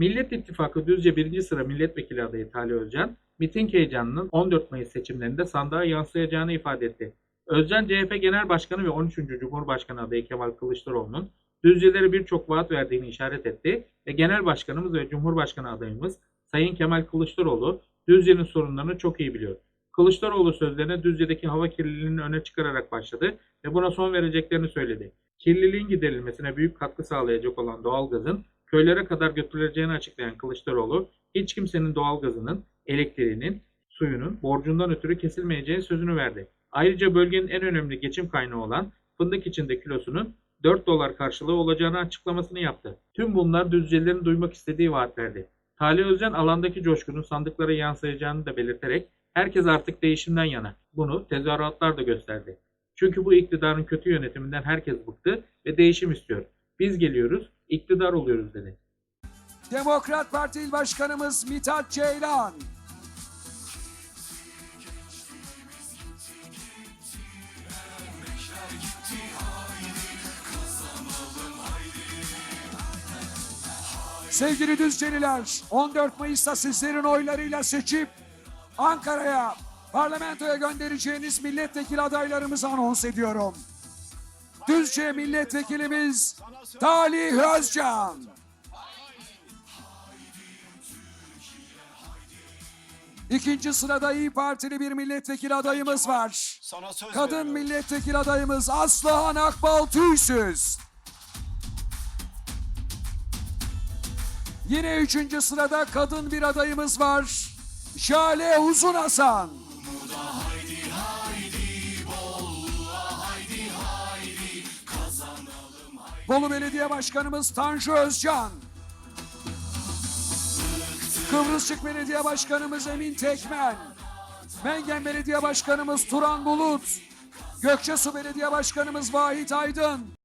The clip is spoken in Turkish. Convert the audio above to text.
Millet İttifakı Düzce 1. sıra milletvekili adayı Talih Özcan, miting heyecanının 14 Mayıs seçimlerinde sandığa yansıyacağını ifade etti. Özcan, CHP Genel Başkanı ve 13. Cumhurbaşkanı adayı Kemal Kılıçdaroğlu'nun Düzcelere birçok vaat verdiğini işaret etti ve Genel Başkanımız ve Cumhurbaşkanı adayımız Sayın Kemal Kılıçdaroğlu Düzce'nin sorunlarını çok iyi biliyor. Kılıçdaroğlu sözlerine Düzce'deki hava kirliliğini öne çıkararak başladı ve buna son vereceklerini söyledi. Kirliliğin giderilmesine büyük katkı sağlayacak olan doğalgazın köylere kadar götürüleceğini açıklayan Kılıçdaroğlu, hiç kimsenin doğalgazının, elektriğinin, suyunun borcundan ötürü kesilmeyeceği sözünü verdi. Ayrıca bölgenin en önemli geçim kaynağı olan fındık içinde kilosunun 4 dolar karşılığı olacağını açıklamasını yaptı. Tüm bunlar Düzcelilerin duymak istediği vaatlerdi. Talih Özcan alandaki coşkunun sandıklara yansıyacağını da belirterek herkes artık değişimden yana. Bunu tezahüratlar da gösterdi. Çünkü bu iktidarın kötü yönetiminden herkes bıktı ve değişim istiyor. Biz geliyoruz, iktidar oluyoruz dedi. Demokrat Parti İl Başkanımız Mithat Ceylan. Sevgili Düzceliler, 14 Mayıs'ta sizlerin oylarıyla seçip Ankara'ya, parlamentoya göndereceğiniz milletvekili adaylarımızı anons ediyorum. Düzce milletvekilimiz Talih Özcan. İkinci sırada İyi Partili bir milletvekili adayımız var. Kadın veriyorum. milletvekili adayımız Aslıhan Akbal Tüysüz. Yine üçüncü sırada kadın bir adayımız var. Şale Uzun Hasan. Bolu Belediye Başkanımız Tanju Özcan. Kıbrısçık Belediye Başkanımız Emin Tekmen. Mengen Belediye Başkanımız Turan Bulut. Gökçesu Belediye Başkanımız Vahit Aydın.